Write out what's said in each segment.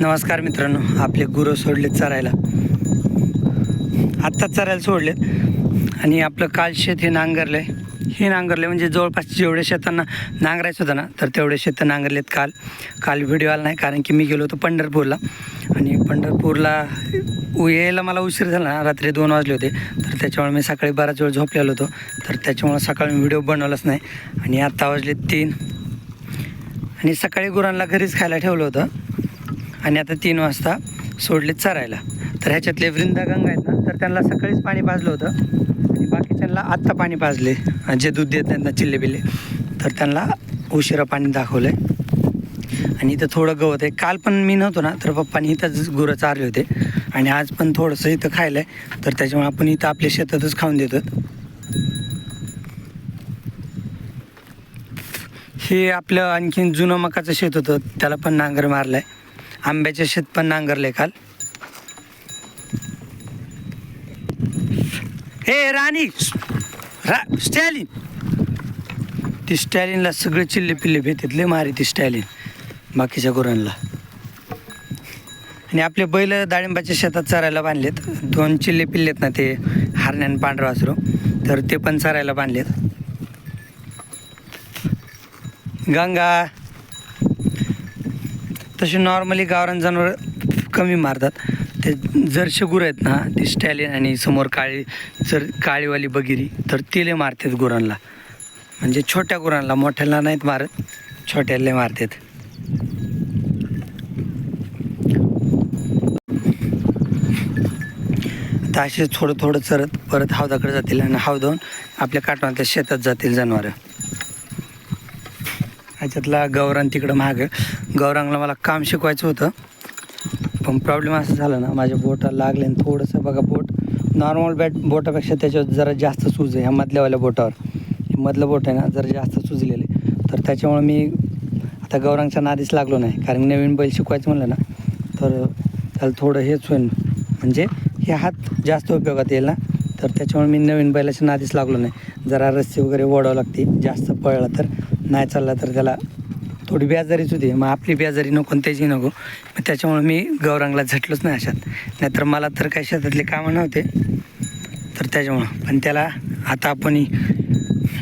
नमस्कार मित्रांनो आपले गुरु सोडलेत चरायला. आत्ताच चरायला सोडलेत. आणि आपलं काल शेत हे नांगरलं आहे हे नांगरलं म्हणजे जवळपास जेवढे शेतांना नांगरायचं होतं ना तर तेवढे शेतं नांगरलेत काल. काल व्हिडिओ आला नाही कारण की मी गेलो होतो पंढरपूरला. आणि पंढरपूरला यायला मला उशीर झाला ना रात्री दोन वाजले होते. तर त्याच्यामुळे मी सकाळी बराच वेळ झोपलेलो होतो. तर त्याच्यामुळे सकाळी मी व्हिडिओ बनवलाच नाही. आणि आत्ता वाजले तीन. आणि सकाळी गुरांना घरीच खायला ठेवलं होतं. आणि आता तीन वाजता सोडले चरायला. तर ह्याच्यातले वृंदागंगा आहेत ना तर त्यांना सकाळीच पाणी पाजलं होतं. आणि बाकीच्यांना आत्ता पाणी पाजले. जे दूध देत नाहीत ना चिल्ले बिल्ले तर त्यांना उशिरा पाणी दाखवलं आहे आणि इथं थोडं गवत आहे. काल पण मी नव्हतो ना तर पप्पानी इथंच गुरं चारले होते. आणि आज पण थोडंसं इथं खायलं आहे तर त्याच्यामुळे आपण इथं आपल्या शेतातच खाऊन देतो. हे आपलं आणखीन जुनं मकाचं शेत होतं. त्याला पण नांगर मारलं आहे आंब्याचे शेत पण नांगरले काल. हे राणी! रा स्टॅलिन! ती स्टॅलिनला सगळे चिल्ले पिल्ले भेटत लय मारी ती स्टॅलिन बाकीच्या गुरांना. आणि आपले बैल डाळिंबाच्या शेतात चरायला बांधलेत. दोन चिल्ले पिल्लेत ना ते हारण्यान पांढरा वासरू तर ते पण चरायला बांधलेत. गंगा! तसे नॉर्मली गावरान जनावर कमी मारतात. ते जरसे गुरं आहेत ना ते स्टॅलिन आणि समोर काळी जर काळीवाली बगिरी तर तिले मारतात गुरांना. म्हणजे छोट्या गुरांना मोठ्याला नाहीत मारत छोट्याला मारतात. आता असे थोडं थोडं चरत परत हौदाकडे जातील आणि हौदावून आपल्या काटवांतल्या शेतात जातील जनावरं. ह्याच्यातला गौरांग तिकडं मागं. गौरांगला मला काम शिकवायचं होतं. पण प्रॉब्लेम असं झाला ना माझ्या बोटाला लागले आणि थोडंसं बघा बोट नॉर्मल बॅट बोटापेक्षा त्याच्यावर जरा जास्त सूज आहे ह्या मधल्यावाल्या बोटावर. हे मधलं बोट आहे ना जरा जास्त सुजलेले तर त्याच्यामुळे मी आता गौरांगच्या नादीच लागलो नाही कारण नवीन बैल शिकवायचं म्हणलं ना तर त्याला थोडं हेच होईल म्हणजे हे हात जास्त उपयोगात येईल ना तर त्याच्यामुळे मी नवीन बैलाच्या नादीच लागलो नाही. जरा रस्सी वगैरे ओढावं लागते जास्त पळला तर. नाही चालला तर त्याला थोडी बेजारीच होती. मग आपली बेजारी नको आणि त्याची नको. मग त्याच्यामुळे मी गौरांगला झटलोच नाही अशात. नाहीतर मला तर काही शेतातले कामं नव्हते. तर त्याच्यामुळं. पण त्याला आता आपण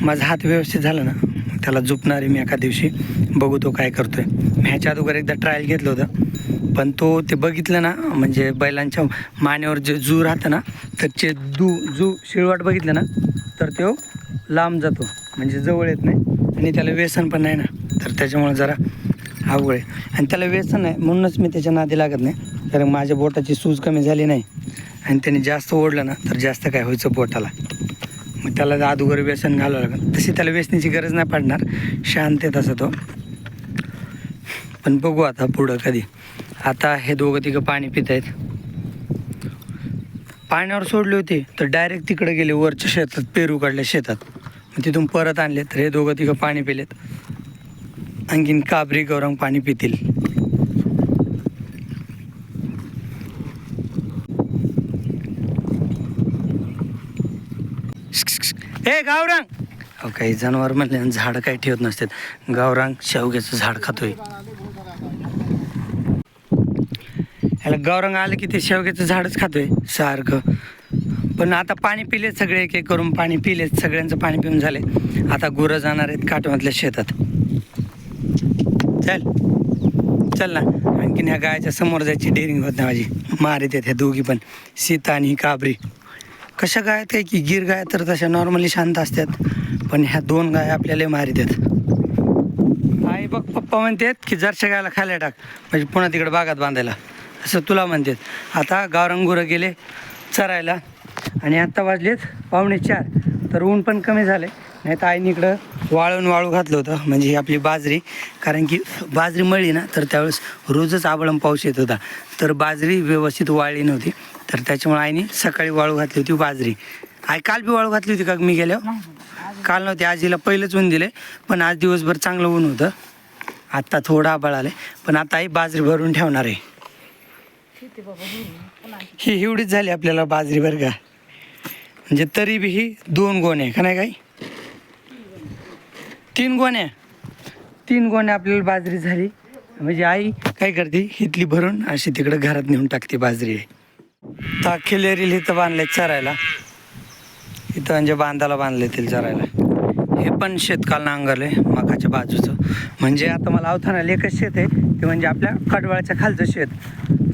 माझा हात व्यवस्थित झाला ना मग त्याला झुपणार आहे मी एका दिवशी बघू तो काय करतोय. मी ह्याच्या अगोदर एकदा ट्रायल घेतलं होतं. पण तो ते बघितलं ना म्हणजे बैलांच्या मानेवर जे जू राहतं ना तर जे दू जू शिळवाट बघितलं ना तर तो लांब जातो. म्हणजे जवळ येत नाही. आणि त्याला व्यसन पण नाही ना. तर त्याच्यामुळे जरा अवघड आहे. आणि त्याला व्यसन आहे म्हणूनच मी त्याच्या नादी लागत नाही. कारण माझ्या बोटाची सूज कमी झाली नाही. आणि त्याने जास्त ओढलं ना तर जास्त काय व्हायचं बोटाला. मग त्याला अदुगर व्यसन घालावं लागेल. तशी त्याला व्यसनाची गरज नाही पडणार. शांत आहे तो. पण बघू आता पुढं कधी. आता हे दोघं तिघं पाणी पित आहेत. पाण्यावर सोडले होते तर डायरेक्ट तिकडे गेले वरच्या शेतात पेरू काढल्या शेतात. तिथून परत आणले तर हे दोघं तिघं पाणी पिलेत. आणखीन काबरी गौरंग पाणी पितील. हे गावरांग! अहो काही जनावर म्हणले आणि झाडं काही ठेवत नसतात. गावरांग शेवग्याचं झाड खातोय. ह्याला गावरांग आलं की ते शेवग्याचं झाडच खातोय सारखं. पण आता पाणी पिलेत सगळे एक एक करून पाणी पिलेत. सगळ्यांचं पाणी पिऊन झाले. आता गुरं जाणार आहेत काटवातल्या शेतात. चल. चल ना. आणखीन ह्या गायच्या समोर जायची डेअरिंग होत नाही माझी. मारीत आहेत ह्या दोघी पण. सीता आणि काबरी. कशा गाय काय की गिर गाय तर तशा नॉर्मली शांत असतात. पण ह्या दोन गाय आपल्याला मारीत आहेत. आई बघ पप्पा म्हणतात की जरशा गायला खायला टाक. म्हणजे पुन्हा तिकडे बागात बांधायला. असं तुला म्हणतात. आता गावरंगुरं गेले चरायला. आणि आत्ता वाजलेत पावणे चार. तर ऊन पण कमी झाले नाही तर आईने इकडं वाळून वाळू घातलं होतं म्हणजे ही आपली बाजरी. कारण की बाजरी मळली ना तर त्यावेळेस रोजच आबळम पाऊस येत होता. तर बाजरी व्यवस्थित वाळली नव्हती. तर त्याच्यामुळे आईने सकाळी वाळू घातली होती बाजरी. आई काल बी वाळू घातली होती का मी गेल्यावर? काल नव्हती. आज हिला पहिलंच ऊन दिले पण आज दिवसभर चांगलं ऊन होतं. आत्ता थोडं आबाळ आलं पण आता आई बाजरी भरून ठेवणार आहे. ही एवढीच झाली आपल्याला बाजरी बरं का. म्हणजे तरी बी ही दोन गोण्या का नाही काही? तीन गोण्या. तीन गोण्या आपल्याला बाजरी झाली. म्हणजे आई काय करते? हितली भरून अशी तिकडं घरात नेऊन टाकते बाजरी. आहे ताखेले रील इथं बांधले चरायला. इथं म्हणजे बांधाला बांधले ते चरायला. हे पण शेतकाल नांगरले मकाच्या बाजूचं. म्हणजे आता मला अवथाना एकच शेत आहे. ते म्हणजे आपल्या कडवाळ्याच्या खालचं शेत.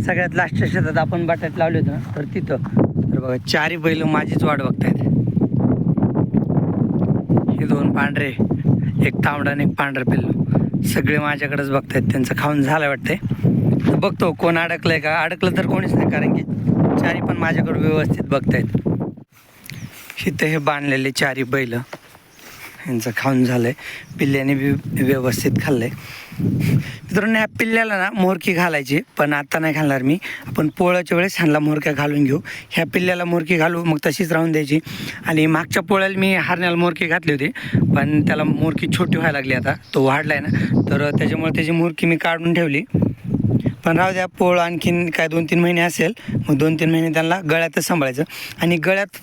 सगळ्यात लास्टच्या शेतात आपण बटाट लावले होते ना तर तिथं. तर बघा चारी बैल माझीच वाट बघतायत. हे दोन पांढरे एक तांबडा आणि एक पांढरं पिल्लू. सगळे माझ्याकडेच बघतायत त्यांचं खाऊन झालं वाटतंय. तर बघतो कोण अडकलंय का? अडकलं तर कोणीच नाही कारण की चारी पण माझ्याकडे व्यवस्थित बघतायत. इथं हे बांधलेले चारी बैल यांचं खाऊन झालंय. पिल्ल्याने बी व्यवस्थित खाल्लंय. मित्रांनो या पिल्ल्याला ना मोरकी घालायची पण आता नाही घालणार मी. आपण पोळ्याच्या वेळेस ह्यांना मोरक्या घालून घेऊ. ह्या पिल्ल्याला मोरकी घालू मग तशीच राहून द्यायची. आणि मागच्या पोळ्याला मी हरण्याला मोरकी घातली होती. पण त्याला मोरकी छोटी व्हायला लागली आता. तो वाढला आहे ना. तर त्याच्यामुळे त्याची मोरकी मी काढून ठेवली. पण राहू द्या पोळ आणखीन काय दोन तीन महिने असेल मग दोन तीन महिने त्यांना गळ्यातच सांभाळायचं. आणि गळ्यात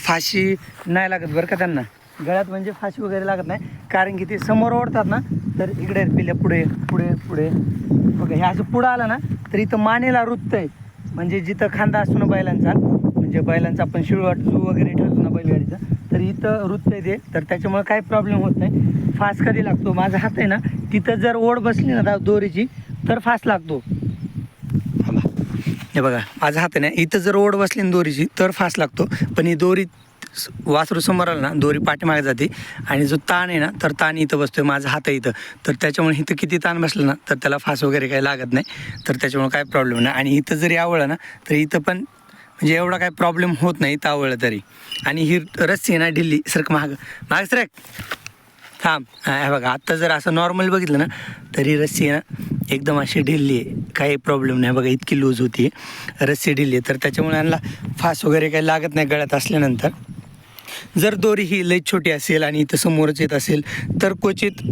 फाशी नाही लागत बरं का त्यांना. गळ्यात म्हणजे फाशी वगैरे लागत नाही. कारण की ते समोर ओढतात ना तर इकडे पिल्या पुढे पुढे पुढे. बघा हे असं पुढं आलं ना तर इथं मानेला रुततंय म्हणजे जिथं खांदा असतो ना बैलांचा म्हणजे बैलांचा आपण शिळवाट जू वगैरे ठेवतो ना बैलगाडीचा तर इथं रुततंय ते. तर त्याच्यामुळे काही प्रॉब्लेम होत नाही. फास कधी लागतो? माझा हात आहे ना तिथं जर ओढ बसली ना दा- दोरीची तर फास लागतो. हे बघा माझा हात आहे ना इथं जर ओढ बसली ना दोरीची तर फास लागतो. पण ही दोरी वासरू समोर आलं ना दोरी पाठीमागे जाते आणि जो ताण आहे ना तर ताण इथं बसतोय माझा हात इथं. तर त्याच्यामुळे इथं किती ताण बसलं ना तर त्याला फास वगैरे काही लागत नाही. तर त्याच्यामुळे काय प्रॉब्लेम नाही. आणि इथं जरी आवळलं ना तर इथं पण म्हणजे एवढा काय प्रॉब्लेम होत नाही इथं आवळलं तरी. आणि ही रस्सी आहे ना ढिल्ली सरक महाग महाग सरक. थांब. हे बघा आत्ता जर असं नॉर्मल बघितलं ना तरी रस्सी आहे ना एकदम अशी ढिल्ली आहे. काही प्रॉब्लेम नाही. बघा इतकी लूज होती. रस्सी ढिल्ली आहे. तर त्याच्यामुळे यांना फास वगैरे काही लागत नाही गळ्यात असल्यानंतर. जर दोरी ही लई छोटी असेल आणि इथं समोरच येत असेल तर क्वचित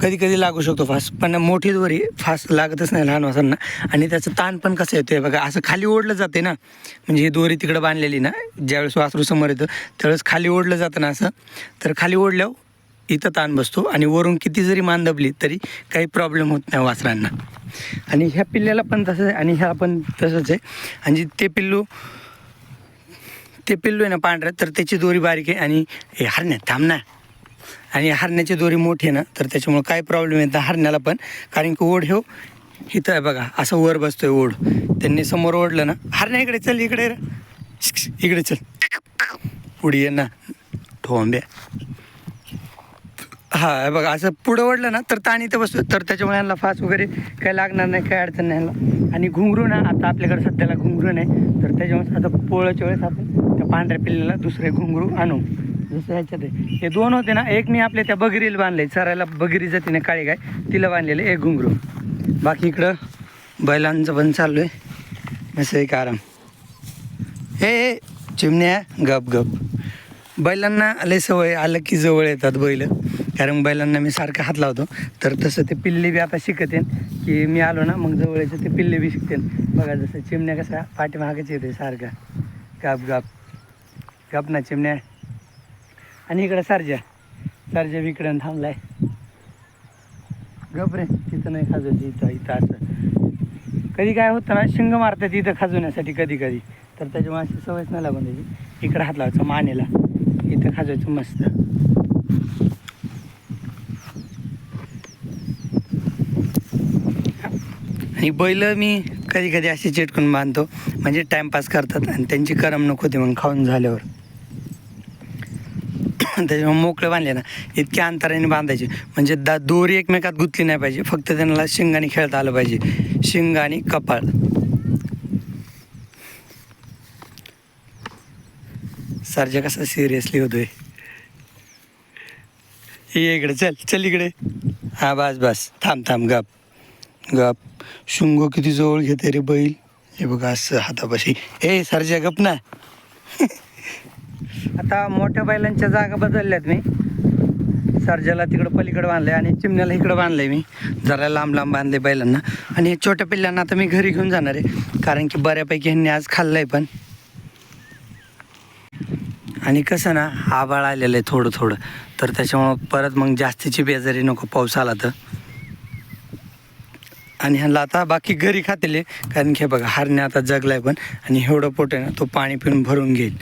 कधी कधी लागू शकतो फास. पण मोठी दोरी फास लागतच नाही लहान वासांना आणि त्याचं ताण पण कसं येतं आहे बघा असं खाली ओढलं जाते ना. म्हणजे ही दोरी तिकडं बांधलेली ना ज्यावेळेस वासरू समोर येतं त्यावेळेस खाली ओढलं जातं ना असं. तर खाली ओढल्यावर इथं ताण बसतो आणि वरून किती जरी मान दबली तरी काही प्रॉब्लेम होत नाही वासरांना. आणि ह्या पिल्ल्याला पण तसंच आहे आणि ह्या पण तसंच आहे. आणि ते पिल्लू ते पिल्लू आहे ना पांढरं तर त्याची दोरी बारीक आहे आणि हे हरण्या थांब ना. आणि हरण्याची दोरी मोठी आहे ना तर त्याच्यामुळे काय प्रॉब्लेम येत हरण्याला पण? कारण की ओढ हे हो, इथं आहे बघा असं वर बसतोय ओढ. त्यांनी समोर ओढलं ना हरण्या इकडे चल इकडे इकडे चल. पुढे ये ना ठोंब्या. हा बघा असं पुढं ओढलं ना तर ताण इथं बसतो तर त्याच्यामुळे यांना फास वगैरे काही लागणार नाही काही अडचण नाही यांना. आणि घुंगरू ना आता आपल्याकडे सध्याला घुंगरू नाही. तर त्याच्यामुळे आता पोळ्याच्या वेळेस आपण त्या पांढऱ्या पिल्लेला दुसरे घुंगरू आणू. जसं ह्याच्यात आहे. हे दोन होते ना एक मी आपल्या त्या बगिरीला बांधले. चरायला बगिरी जाते ना काळी गाय तिला बांधलेले एक घुंगरू. बाकी इकडं बैलांचं पण चालू आहे असं एक आराम. हे हे, चिमण्या गप गप. बैलांना लय सवय आलं की जवळ येतात बैल. कारण बैलांना मी सारखं हात लावतो. तर तसं ते पिल्ले बी आता शिकतेन की मी आलो ना मग जवळचे ते पिल्ले बी शिकतेन. बघा जसं चिमण्या कसा पाठीमागच येते सारखा. Gap gap. गाप ना चिमण्या. आणि इकडं सारजा. सारजा इकडं थांबलाय. गप रे तिथं नाही खाजवते इथं इथं असं. कधी काय होतं ना शिंग मारतात इथं खाजवण्यासाठी कधी कधी. तर त्याच्यामुळे अशी सवयच नाही लागून त्याची. इकडं हात लावायचं मानेला. इथं खाजवायचं मस्त. आणि बैल मी कधी कधी असे चिटकून बांधतो. म्हणजे टाइमपास करतात आणि त्यांची करमणूक होते मग खाऊन झाल्यावर. त्याच्यामुळे मोकळे बांधले ना. इतक्या अंतराने बांधायचे. म्हणजे दा दोरी एकमेकात गुंतली नाही पाहिजे. फक्त त्यांना शिंगाने खेळता आलं पाहिजे. शिंग आणि कपाळ. सरजा कसा सिरियसली होतोय. ये इकडे चल चल इकडे. हा बस बस. थांब थांब गप. गप. शुंग किती जवळ घेते रे बैल. हे बघा असं हातापाशी. ए सरजा गप ना. आता मोठ्या बैलांच्या जागा बदलल्यात मी. सरजाला तिकडं पलीकडे बांधलंय आणि चिमण्याला इकडं बांधलंय मी. जरा लांब लांब बांधले बैलांना. आणि हे छोट्या पिल्लांना आता मी घरी घेऊन जाणार आहे. कारण की बऱ्यापैकी ह्यांनी आज खाल्लंय पण. आणि कसं ना आबाळ आलेलं आहे थोडं थोडं. तर त्याच्यामुळं परत मग जास्तीची बेजारी नको. पाऊस आला तर. आणि ह्यांना आता बाकी घरी खातेले कारण की बघा हरणे आता जगलाय पण आणि एवढं पोट आहे ना तो पाणी पिऊन भरून घेईल.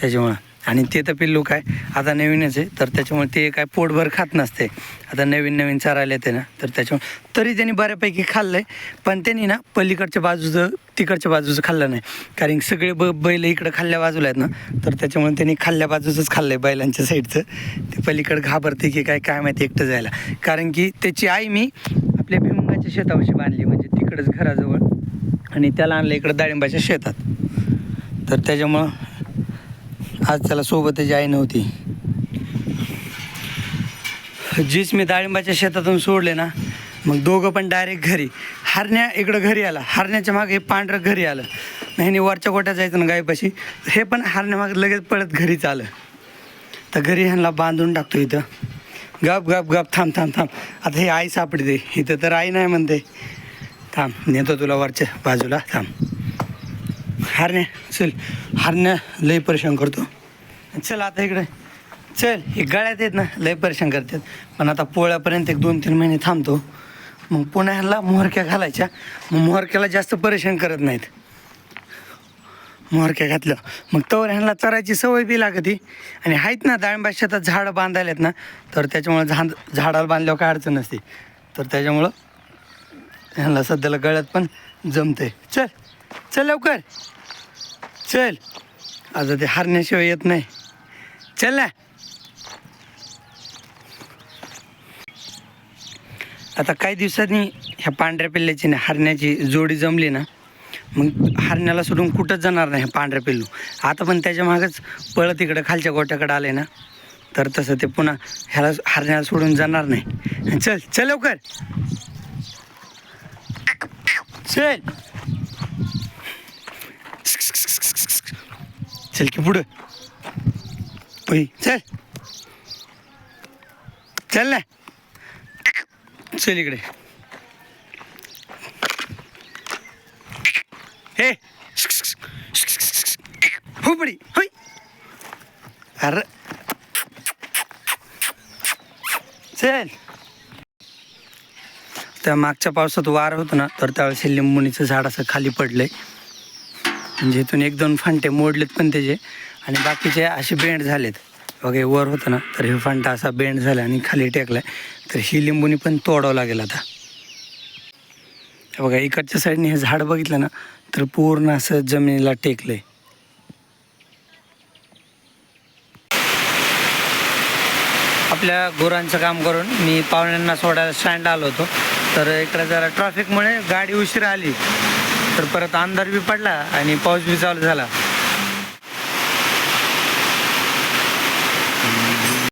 त्याच्यामुळं. आणि ते तर पिल्लू काय आता नवीनच आहे. तर त्याच्यामुळे ते काय पोटभर खात नसते. आता नवीन नवीन चारायला येते ना तर त्याच्यामुळे तरी त्यांनी बऱ्यापैकी खाल्लं आहे पण त्यांनी ना पलीकडच्या बाजूचं तिकडच्या बाजूचं खाल्लं नाही. कारण सगळे ब बैल इकडं खाल्ल्या बाजूला आहेत ना तर त्याच्यामुळे त्यांनी खाल्ल्या बाजूचंच खाल्लं आहे बैलांच्या साईडचं. ते पलीकडं घाबरते की काय काय माहिती एकटं जायला. कारण की त्याची आई मी डाळिंबाच्या भिमुंगाच्या शेतावरशी बांधली म्हणजे तिकडंच घराजवळ. आणि त्याला आणलं इकडं डाळिंबाच्या शेतात. तर त्याच्यामुळं आज त्याला सोबत त्याची आई नव्हती. जीच मी डाळिंबाच्या शेतातून सोडले ना मग दोघं पण डायरेक्ट घरी. हरण्या इकडं घरी आला. हरण्याच्या मागे हे पांढरं घरी आलं. ह्यानी वरच्या गोट्यात जायचं ना गायपाशी. हे पण हरण्यामागे लगेच पळत घरीच आलं. तर घरी ह्यांना बांधून टाकतो इथं. गप गप गप थांब थांब थांब. आता हे आई सापडते. इथं तर आई नाही म्हणते. थांब नेतो तुला वरच्या बाजूला. थांब. हरण्या चल. हरण्या लय परेशान करतो. चल आता इकडे. चल हे गळ्यात येत ना लय परेशान करतात. पण आता पोळ्यापर्यंत एक दोन तीन महिने थांबतो. मग पुण्याला मोहरक्या घालायच्या. मग मोहरक्याला जास्त परेशान करत नाहीत. मोहरक्या घातलं मग तवर ह्यांना चरायची सवय बी लागते. आणि आहेत ना डाळिंबा शेतात झाडं बांधायला आहेत ना तर त्याच्यामुळं झाड झाडाला बांधल्यावर काय अडचण नसते. तर त्याच्यामुळं ह्यांना सध्याला गळ्यात पण जमते चल चल लवकर. चल. आता ते हरण्याशिवाय येत नाही. चल ना. आता काही दिवसांनी ह्या पांढऱ्या पिल्ल्याची ना हरण्याची जोडी जमली ना मग हरण्याला सोडून कुठंच जाणार नाही हे पिल्लू. आता पण त्याच्या मागच पळत इकडं खालच्या गोट्याकडे आले ना. तर तसं ते पुन्हा ह्याला हरण्याला सोडून जाणार नाही. चल चल लवकर. चल. चल की पुढं. पै चल. चल ना. चल इकडे. हे हो बडी होय अरे चल त्या मागच्या पावसात वार होतं ना तर त्यावेळेस लिंबुणीचं झाड असं खाली पडलंय म्हणजे इथून एक दोन फांटे मोडलेत पण त्याचे आणि बाकीचे असे बेंड झालेत वगैरे वर होतं ना तर हे फांटा असा बेंड झाला आणि खाली टेकलाय तर ही लिंबुनी पण तोडावं लागेल आता हे बघा इकडच्या साईडने हे झाड बघितलं ना तर पूर्ण असं जमिनीला टेकलंय. आपल्या गुरांचं काम करून मी पाहुण्यांना सोडायला स्टँड आलो होतो. तर इकडे जरा ट्रॅफिकमुळे गाडी उशीर आली. तर परत अंधार बी पडला आणि पाऊस बी चालू झाला.